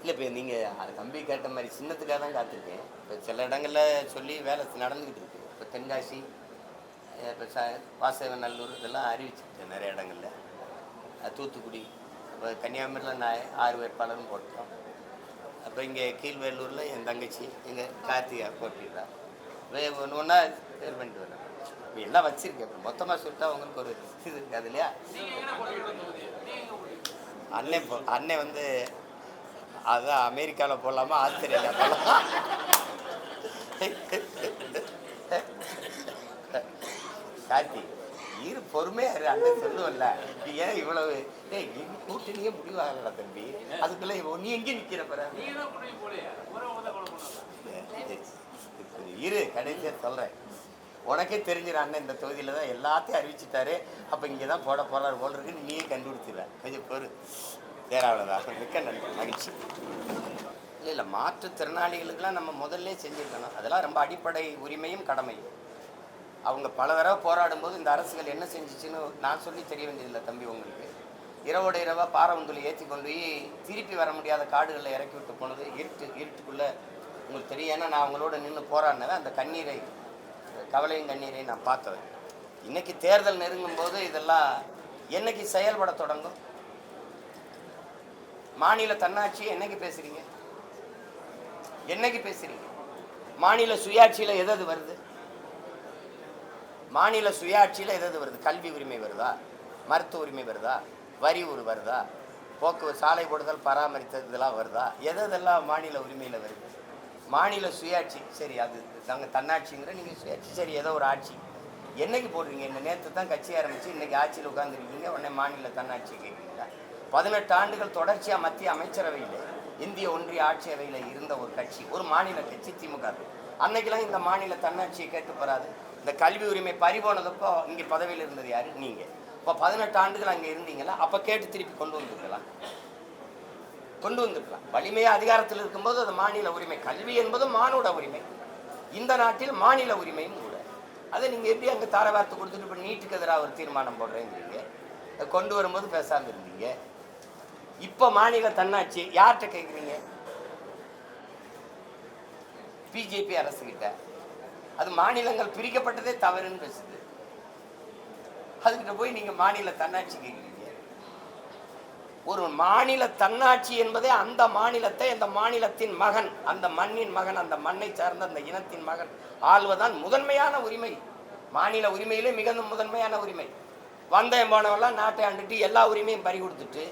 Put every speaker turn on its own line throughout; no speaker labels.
இல்லை இப்போ நீங்கள் தம்பி கேட்ட மாதிரி சின்னத்துக்காக தான் காத்திருக்கேன். இப்போ சில இடங்களில் சொல்லி வேலை நடந்துக்கிட்டு இருக்கு. இப்போ தென்காசி இப்போ ச வாசவநல்லூர் இதெல்லாம் அறிவிச்சிருக்கேன் நிறைய இடங்களில். தூத்துக்குடி இப்போ கன்னியாகுமரியில் நான் ஆறு வேட்பாளரும் போட்டோம். அப்போ இங்கே கீழ்வேலூரில் என் தங்கச்சி எங்கள் கார்த்திகா போட்டிடுறா ஒன்று ஒன்றா பேர் பண்ணிட்டு வரேன் இப்போ எல்லாம் வச்சுருக்கேன். மொத்தமாக சொல்லிட்டா உங்களுக்கு ஒரு இது இருக்காது இல்லையா? அண்ணன் போ அண்ணன் வந்து அதான் அமெரிக்காவில் போடலாமா ஆஸ்திரேலியா போடலாமா? கார்த்தி இரு பொறுமையா இரு அண்ணன் சொல்லுவல்ல. நீ ஏன் இவ்வளவு ஏய் கூட்டணியே முடிவாகலடா தம்பி. அதுக்குள்ள நீ எங்கே நிக்கிற பிற? இரு கடைசியா சொல்றேன். உனக்கே தெரிஞ்சிட அண்ணன் இந்த தொகுதியில் தான் எல்லாத்தையும் அறிவிச்சிட்டாரு. அப்போ இங்கே தான் போட போறாரு போல இருக்குன்னு நீயே கண்டுபிடிச்சிடுற கொஞ்சம் பொறு. தேராவளதாக மிக்க நன்றி. மகிழ்ச்சி. இல்லை இல்லை. மாற்றுத்திறனாளிகளுக்கெல்லாம் நம்ம முதல்ல செஞ்சுருக்கணும். அதெல்லாம் ரொம்ப அடிப்படை உரிமையும் கடமையும். அவங்க பல தடவை போராடும் போது இந்த அரசுகள் என்ன செஞ்சிச்சுன்னு நான் சொல்லி தெரிய வேண்டியதில்லை தம்பி உங்களுக்கு. இரவோட இரவாக பாரவந்துளை ஏற்றி கொண்டு போய் திருப்பி வர முடியாத காடுகளில் இறக்கி விட்டு போனது இருட்டு இருட்டுக்குள்ளே உங்களுக்கு தெரியும். ஏன்னா நான் அவங்களோட நின்று போராடினவன் அந்த கண்ணீரை கவலையும் கண்ணீரை நான் பார்த்தது. இன்றைக்கி தேர்தல் நெருங்கும் போது இதெல்லாம் என்னைக்கு செயல்பட தொடங்கும்? மாநில தன்னாட்சி என்னைக்கு பேசுகிறீங்க என்னைக்கு பேசுகிறீங்க மாநில சுயாட்சியில் எது எது வருது? மாநில சுயாட்சியில் எது எது வருது? கல்வி உரிமை வருதா? மருத்துவ உரிமை வருதா? வரி ஒரு வருதா? போக்குவரத்து சாலை போடுதல் பராமரித்தல் இதெல்லாம் வருதா? எது எதெல்லாம் மாநில உரிமையில் வருது? மாநில சுயாட்சி சரி அது தாங்க தன்னாட்சிங்கிற நீங்கள் சுயாட்சி சரி ஏதோ ஒரு ஆட்சி. என்னைக்கு போடுறீங்க? இந்த நேற்று தான் கட்சி ஆரம்பித்து இன்னைக்கு ஆட்சியில் உட்காந்துருக்கீங்க உடனே மாநில தன்னாட்சி கேட்குறீங்களா? பதினெட்டு ஆண்டுகள் தொடர்ச்சியாக மத்திய அமைச்சரவையில் இந்திய ஒன்றிய ஆட்சியவையில் இருந்த ஒரு கட்சி ஒரு மாநில கட்சி திமுக. அன்னைக்கெல்லாம் இந்த மாநில தன்னாட்சியை கேட்டு போகாது இந்த கல்வி உரிமை பறிபோனதப்போ இங்கே பதவியில் இருந்தது யார்? நீங்கள் இப்போ பதினெட்டு ஆண்டுகள் அங்கே இருந்தீங்களா? அப்போ கேட்டு திருப்பி கொண்டு வந்துருக்கலாம். கொண்டு வந்திருக்கலாம். வலிமையா அதிகாரத்தில் இருக்கும்போது அது மாநில உரிமை. கல்வி என்பது மானுட உரிமை. இந்த நாட்டில் மாநில உரிமையும் கூட. அதை நீங்கள் எப்படி அங்கே தாரவார்த்து கொடுத்துட்டு இப்போ நீட்டுக்கு எதிராக ஒரு தீர்மானம் போடுறேங்கிறீங்க? அதை கொண்டு வரும்போது பேசாமல் இருந்தீங்க. இப்போ மாநில தன்னாட்சி யார்கிட்ட கேட்குறீங்க பிஜேபி அரசுகிட்ட. அது மாநிலங்கள் பிரிக்கப்பட்டதே தவறுன்னு பேசுது. அதுக்கிட்ட போய் நீங்க மாநில தன்னாட்சி கேட்குறீங்க ஒரு மாநில தன்னாட்சி என்பதே அந்த மாநிலத்தை அந்த மாநிலத்தின் மகன் அந்த மண்ணின் மகன் அந்த மண்ணை சார்ந்த அந்த இனத்தின் மகன் ஆள்வதான் முதன்மையான உரிமை. மாநில உரிமையிலே மிக முதன்மையான உரிமை. வந்தேன் போனவெல்லாம் நாட்டை ஆண்டுட்டு எல்லா உரிமையும் பறி கொடுத்துட்டு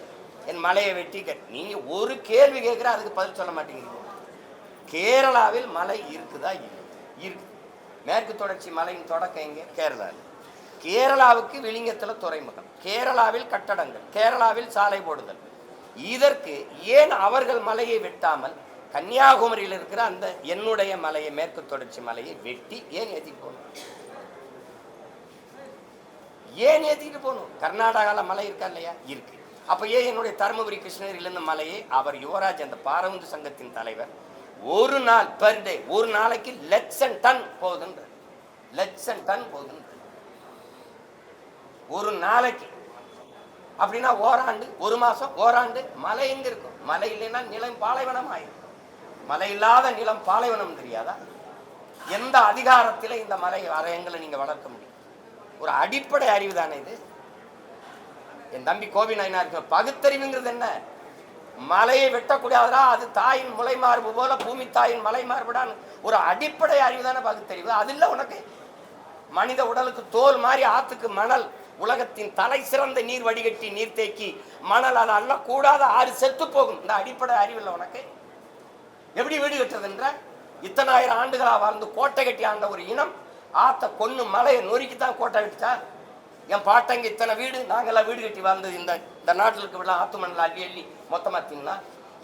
என் மலையை வெட்டி கட் நீங்கள் ஒரு கேள்வி கேட்குற அதுக்கு பதில் சொல்ல மாட்டேங்கிறீங்க. கேரளாவில் மலை இருக்குதா இல்லை இருக்கு. மேற்கு தொடர்ச்சி மலையின் தொடக்கம் எங்கே? கேரளாவில். கேரளாவுக்கு விளிங்கத்தில் துறைமுகம் கேரளாவில் கட்டடங்கள் கேரளாவில் சாலை போடுதல். இதற்கு ஏன் அவர்கள் மலையை வெட்டாமல் கன்னியாகுமரியில் இருக்கிற அந்த என்னுடைய மலையை மேற்கு தொடர்ச்சி மலையை வெட்டி ஏன் ஏற்றி போகணும்? ஏன் ஏற்றிட்டு போகணும்? கர்நாடகாவில் மலை இருக்கா இல்லையா? இருக்கு. அப்போ ஏன் என்னுடைய தருமபுரி கிருஷ்ணகிரியிலிருந்து மலையை அவர் யுவராஜ் அந்த பாரவுந்து சங்கத்தின் தலைவர் ஒரு நாள் பர் டே ஒரு நாளைக்கு லட்சம் டன் போகுதுன்ற லட்சம் டன் போகுதுன்ற ஒரு நாளைக்கு. அப்படின்னா ஓராண்டு ஒரு மாசம் ஓராண்டு மழை எங்க இருக்கும்? மழை இல்லைன்னா நிலம் பாலைவனம் ஆயிடும் மழை இல்லாத நிலம் பாலைவனம் தெரியாதா? எந்த அதிகாரத்தில் இந்த மலை வரையங்களை நீங்க வளர்க்க முடியும்? ஒரு அடிப்படை அறிவு தானே இது. என் தம்பி கோபி நாயனாருக்கு பகுத்தறிவுங்கிறது என்ன? மலையை வெட்டக்கூடாதா அது தாயின் முளை மார்பு போல பூமி தாயின் மலை மார்புடான்னு ஒரு அடிப்படை அறிவு தானே பகுத்தறிவு. அது இல்லை உனக்கு. மனித உடலுக்கு தோல் மாதிரி ஆத்துக்கு மணல். உலகத்தின் தலை சிறந்த நீர் வடிகட்டி நீர் தேக்கி மணல் அல்ல கூடாத ஆறு செத்து போகும். இந்த அடிப்படை அறிவில் உனக்கு? எப்படி வீடு கட்டுறதுன்ற இத்தனாயிரம் ஆண்டுகளாக வாழ்ந்து கோட்டை கட்டி ஆண்ட ஒரு இனம் ஆத்த கொன்று மலையை நொறுக்கி தான் கோட்டை கட்டிச்சா? என் பாட்டங்க இத்தனை வீடு நாங்களாம் வீடு கட்டி வாழ்ந்தது இந்த இந்த நாட்டில் இருக்க ஆத்து மணல் அள்ளி அள்ளி மொத்தமாக தின்னா?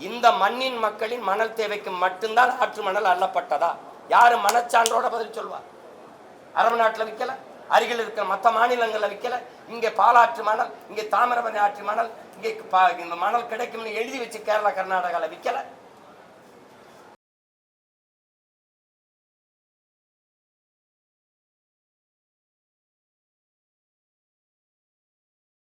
இந்த மண்ணின் மக்களின் மணல் தேவைக்கு மட்டும்தான் ஆற்று மணல் அள்ளப்பட்டதா? யாரும் மனச்சான்றோட பதில் சொல்வார் அரபு நாட்டில் விற்கல அருகில் இருக்கிற மற்ற மாநிலங்களில் விற்கல இங்கே பாலாற்று மணல் இங்கே தாமிரபரணி ஆற்று மணல் இங்கே பா- இந்த மணல் கிடைக்கும்னு எழுதி வச்சு கேரளா கர்நாடகாவில் விற்கல